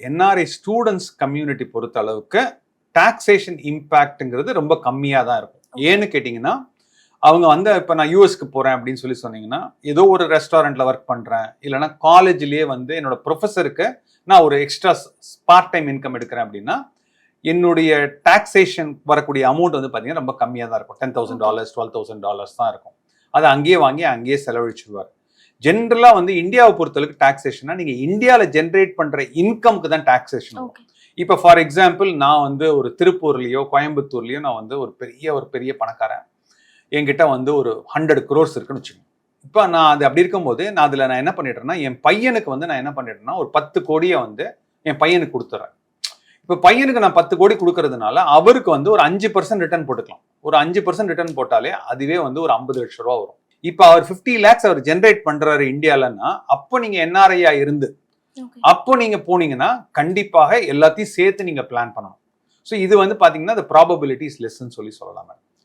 NRI students community பொறுத்த அளவுக்கு taxation இம்பேக்ட்ங்கிறது ரொம்ப கம்மியாக தான் இருக்கும் ஏன்னு கேட்டிங்கன்னா அவங்க வந்து இப்போ நான் யூஎஸ்க்கு போகிறேன் அப்படின்னு சொல்லி சொன்னீங்கன்னா ஏதோ ஒரு ரெஸ்டாரண்ட்டில் ஒர்க் பண்ணுறேன் இல்லைனா காலேஜ்லேயே வந்து என்னோட ப்ரொஃபஸருக்கு நான் ஒரு எக்ஸ்ட்ரா பார்ட் டைம் இன்கம் எடுக்கிறேன் அப்படின்னா என்னுடைய டாக்ஸேஷன் வரக்கூடிய அமௌண்ட் வந்து பார்த்தீங்கன்னா ரொம்ப கம்மியாக தான் இருக்கும் ten thousand dollars twelve thousand dollars தான் இருக்கும். அதை அங்கேயே வாங்கி அங்கேயே செலவழிச்சிடுவார் ஜென்ரலாக வந்து இந்தியாவை பொறுத்தளவுக்கு டாக்ஸேஷனா நீங்கள் இந்தியாவில் ஜென்ரேட் பண்ணுற இன்கம்க்கு தான் டாக்ஸேஷன் இப்போ ஃபார் எக்ஸாம்பிள் நான் வந்து ஒரு திருப்பூர்லேயோ கோயம்புத்தூர்லேயோ நான் வந்து ஒரு பெரிய ஒரு பெரிய பணக்காரன். என்கிட்ட வந்து ஒரு ஹண்ட்ரட் க்ரோர்ஸ் இருக்குன்னு வச்சுக்கோங்க. இப்போ நான் அது அப்படி இருக்கும்போது நான் அதில் நான் என்ன பண்ணிடுறேன்னா என் பையனுக்கு வந்து நான் என்ன பண்ணிடுறேன்னா ஒரு பத்து கோடியை வந்து என் பையனுக்கு கொடுத்துட்றேன். இப்போ பையனுக்கு நான் பத்து கோடி கொடுக்கறதுனால அவருக்கு வந்து ஒரு அஞ்சு பர்சன்ட் ரிட்டர்ன் போட்டுக்கலாம். ஒரு அஞ்சு பர்சன்ட் ரிட்டர்ன் போட்டாலே அதுவே வந்து ஒரு ஐம்பது லட்ச ரூபா வரும். இப்போ அவர் ஃபிஃப்டி லேக்ஸ் அவர் ஜென்ரேட் பண்றாரு இந்தியாலன்னா அப்போ நீங்க என்ஆர்ஐயா இருந்து அப்போ நீங்க போனீங்கன்னா கண்டிப்பாக எல்லாத்தையும் சேர்த்து நீங்க பிளான் பண்ணணும். ஸோ இது வந்து பாத்தீங்கன்னா the probability is less ன்னு சொல்லி சொல்லலாம். மேடம்